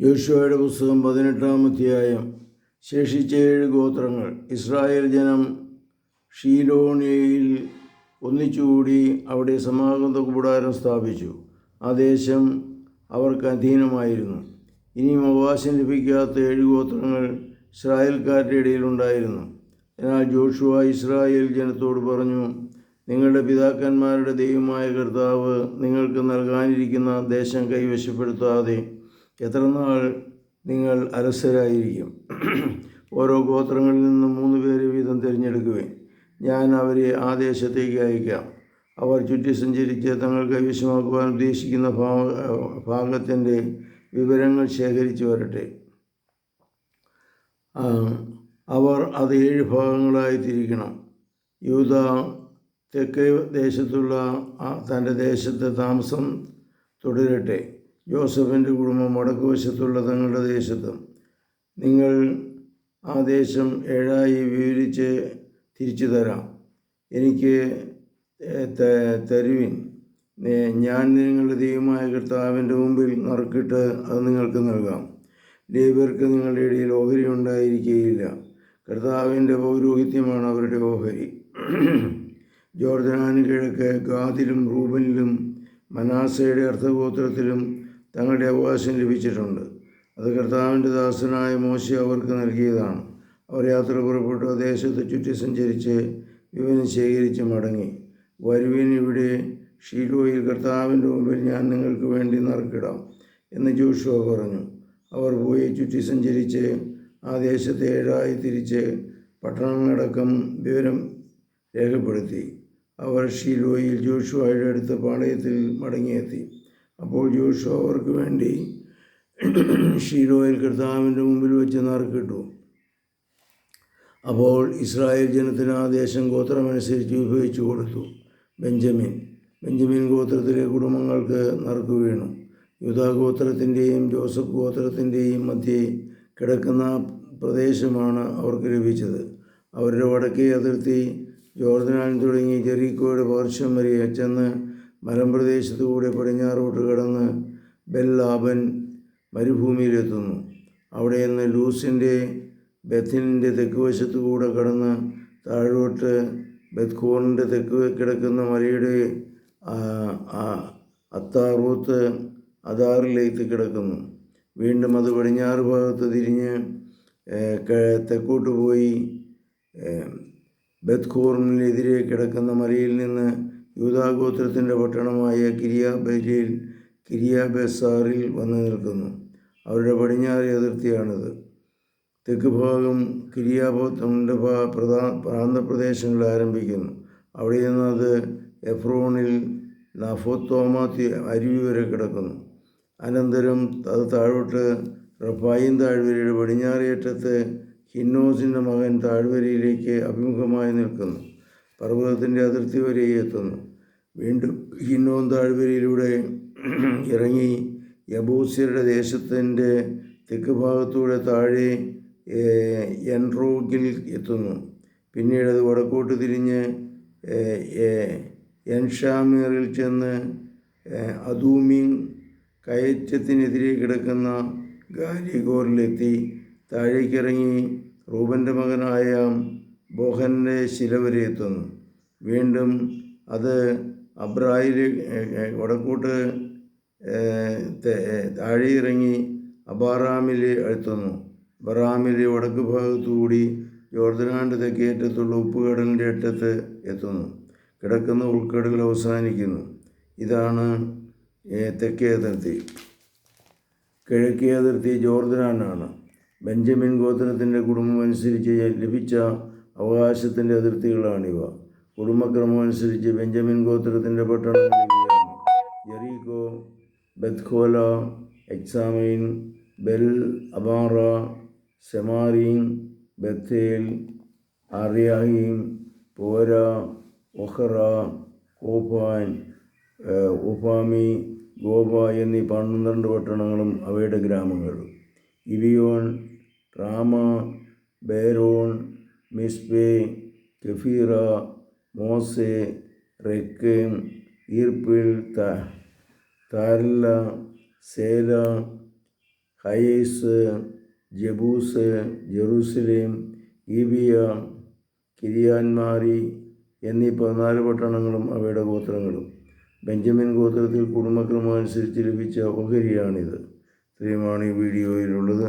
യോശുവയുടെ പുസ്തകം പതിനെട്ടാം അധ്യായം. ശേഷിച്ച ഏഴ് ഗോത്രങ്ങൾ. ഇസ്രായേൽ ജനം ഷീലോണിയയിൽ ഒന്നിച്ചുകൂടി അവിടെ സമാഗത കൂടാരം സ്ഥാപിച്ചു. ആ ദേശം അവർക്ക് അധീനമായിരുന്നു. ഇനിയും അവകാശം ലഭിക്കാത്ത ഏഴ് ഗോത്രങ്ങൾ ഇസ്രായേൽക്കാരുടെ ഇടയിലുണ്ടായിരുന്നു എന്നാൽ ജോഷുവ ഇസ്രായേൽ ജനത്തോട് പറഞ്ഞു നിങ്ങളുടെ പിതാക്കന്മാരുടെ ദൈവമായ കർത്താവ് നിങ്ങൾക്ക് നൽകാനിരിക്കുന്ന ദേശം കൈവശപ്പെടുത്താതെ എത്ര നാൾ നിങ്ങൾ അലസരായിരിക്കും? ഓരോ ഗോത്രങ്ങളിൽ നിന്നും മൂന്ന് പേര് വീതം തിരഞ്ഞെടുക്കുവേൻ. ഞാൻ അവരെ ആ ദേശത്തേക്ക് അയക്കാം. അവർ ചുറ്റി സഞ്ചരിച്ച് തങ്ങൾ കൈവശമാക്കുവാൻ ഉദ്ദേശിക്കുന്ന ഭാഗ ഭാഗത്തിന്റെ വിവരങ്ങൾ ശേഖരിച്ചു വരട്ടെ. അവർ അത് ഏഴ് ഭാഗങ്ങളായി തിരിക്കണം. യൂത തെക്കേ ദേശത്തുള്ള തന്റെ ദേശത്തെ താമസം തുടരട്ടെ. ജോസഫിന്റെ കുടുംബം വടക്കുവശത്തുള്ള തങ്ങളുടെ ദേശത്തും. നിങ്ങൾ ആ ദേശം ഏഴായി വിവരിച്ച് തിരിച്ചു തരാം. എനിക്ക് തരുവിൻ. ഞാൻ നിങ്ങളുടെ ദൈവമായ കർത്താവിന്റെ മുമ്പിൽ നറുക്കിട്ട് അത് നിങ്ങൾക്ക് നൽകാം. ലേബർക്ക് നിങ്ങളുടെ ഇടയിൽ ഓഹരി ഉണ്ടായിരിക്കുകയില്ല. കർത്താവിന്റെ പൗരോഹിത്യമാണ് അവരുടെ ഓഹരി. ജോർദാന് കിഴക്ക് ഗാദിലും റൂബനിലും മനാസയുടെ അർത്ഥഗോത്രത്തിലും തങ്ങളുടെ അവകാശം ലഭിച്ചിട്ടുണ്ട്. അത് കർത്താവിന്റെ ദാസനായ മോശ അവർക്ക് നൽകിയതാണ്. അവർ യാത്ര പുറപ്പെട്ടു. ദേശത്ത് ചുറ്റി സഞ്ചരിച്ച് വിവരം ശേഖരിച്ച് മടങ്ങി. വരുവിൻ ഇവിടെ ഷീലോയിൽ കർത്താവിന്റെ മുമ്പിൽ ഞാൻ നിങ്ങൾക്ക് വേണ്ടി നറുക്കിടാം എന്ന് ജോഷുവ പറഞ്ഞു. അവർ പോയി ചുറ്റി സഞ്ചരിച്ച് ആ ദേശത്തെ ഏഴായി തിരിച്ച് പട്ടണങ്ങളടക്കം വിവരം രേഖപ്പെടുത്തി. അവർ ഷീലോയിൽ ജോഷുവയുടെ അടുത്ത പാളയത്തിൽ മടങ്ങിയെത്തി. അപ്പോൾ ജോഷു അവർക്ക് വേണ്ടി ഷീലോയിൽ കർത്താവിന്റെ മുമ്പിൽ വെച്ച് നറുക്കിട്ടു. അപ്പോൾ ഇസ്രായേൽ ജനത്തിന് ആ ദേശം ഗോത്രമനുസരിച്ച് വിഭജിച്ചു കൊടുത്തു. ബെഞ്ചമിൻ. ബെഞ്ചമിൻ ഗോത്രത്തിലെ കുടുംബങ്ങൾക്ക് നറുക്ക് വീണു. യൂദാ ഗോത്രത്തിന്റെയും ജോസഫ് ഗോത്രത്തിന്റെയും മധ്യേ കിടക്കുന്ന പ്രദേശമാണ് അവർക്ക് ലഭിച്ചത്. അവരുടെ വടക്കേ അതിർത്തി ജോർദനാൻ തുടങ്ങി ജെറീക്കോയുടെ പാർശ്വം വരെ ചെന്ന് മലമ്പ്രദേശത്തുകൂടെ പടിഞ്ഞാറോട്ട് കടന്ന് ബെല്ലാബൻ മരുഭൂമിയിലെത്തുന്നു. അവിടെ നിന്ന് ലൂസിന്റെ ബെത്തിനിന്റെ തെക്ക് വശത്തുകൂടെ കടന്ന് താഴോട്ട് ബെത്കോറിന്റെ തെക്ക് കിടക്കുന്ന മലയുടെ അത്താറൂത്ത് അതാറിലേക്ക് കിടക്കുന്നു. വീണ്ടും അത് പടിഞ്ഞാറ് ഭാഗത്ത് തിരിഞ്ഞ് തെക്കോട്ട് പോയി ബത്ഖോറിനെതിരെ കിടക്കുന്ന മലയിൽ നിന്ന് യൂതാഗോത്രത്തിന്റെ പട്ടണമായ കിരിയാബേലിൽ കിരിയാബെസാറിൽ വന്നു നിൽക്കുന്നു. അവരുടെ പടിഞ്ഞാറ് അതിർത്തിയാണിത്. തെക്ക് ഭാഗം കിരിയാബോത്തമിന്റെ പ്രധാന പ്രാന്തപ്രദേശങ്ങളിൽ ആരംഭിക്കുന്നു. അവിടെ നിന്ന് അത് എഫ്രോണിൽ നഫോത്തോമാത്തി അരുവി വരെ കിടക്കുന്നു. അനന്തരം അത് താഴോട്ട് റഫായിൻ താഴ്വരയുടെ പടിഞ്ഞാറേറ്റത്ത് ഹിന്നോസിന്റെ മകൻ താഴ്വരയിലേക്ക് അഭിമുഖമായി നിൽക്കുന്നു. പർവതത്തിന്റെ അതിർത്തി വരെ എത്തുന്നു. വീണ്ടും ഹിന്നോം താഴ്വരയിലൂടെ ഇറങ്ങി യബൂസ്യരുടെ ദേശത്തിന്റെ തെക്ക് ഭാഗത്തൂടെ താഴെ എൻറോഗിൽ എത്തുന്നു. പിന്നീട് അത് വടക്കോട്ട് തിരിഞ്ഞ് എൻഷാമീറിൽ ചെന്ന് ഏഹ്, അദൂമിൻ കയറ്റത്തിനെതിരെ കിടക്കുന്ന ഗാലിഗോറിലെത്തി. താഴേക്കിറങ്ങി റൂബന്റെ മകനായ ബോഹന്റെ ശില വരെ എത്തുന്നു വീണ്ടും അത് അബ്രാഹിൽ വടക്കോട്ട് താഴെ ഇറങ്ങി അബാറാമിൽ എത്തുന്നു. ബറാമിലെ വടക്ക് ഭാഗത്തുകൂടി ജോർദനാണ്ട് തെക്കേറ്റത്തുള്ള ഉപ്പുകടലിന്റെ അറ്റത്ത് എത്തുന്നു. കിടക്കുന്ന ഉൾക്കടൽ അവസാനിക്കുന്നു. ഇതാണ് തെക്കേ അതിർത്തി. കിഴക്കേ അതിർത്തി ജോർദനാനാണ് ബെഞ്ചമിൻ ഗോത്രത്തിന്റെ കുടുംബം അനുസരിച്ച് ലഭിച്ച അവകാശത്തിന്റെ അതിർത്തികളാണിവ കുടുംബക്രമം അനുസരിച്ച് ബെഞ്ചമിൻ ഗോത്രത്തിന്റെ പട്ടണം ജെറീകോ ബെത്ഖോല എക്സാമൈൻ ബെൽ അബാറ സെമാരീൻ ബത്തേൽ അറിയാഹീം പോര ഒഹറ കോപ്പാൻ ഒഫാമി ഗോപ എന്നീ പന്ത്രണ്ട് പട്ടണങ്ങളും അവയുടെ ഗ്രാമങ്ങളും ഇവിയോൺ റാമ ബേരോൺ മിസ്ബെ കഫീറ മോസെ റെക്ക് ഈർപ്പിൽ ത താരല്ല സേല ഹയേസ് ജബൂസ് ജെറൂസലേം ഈബിയ കിരിയാൻമാരി എന്നീ പതിനാല് പട്ടണങ്ങളും അവയുടെ ഗോത്രങ്ങളും. ബെഞ്ചമിൻ ഗോത്രത്തിൽ കുടുംബക്രമമനുസരിച്ച് ലഭിച്ച ഓഹരിയാണിത്. ഇത്രയുമാണ് ഈ വീഡിയോയിലുള്ളത്.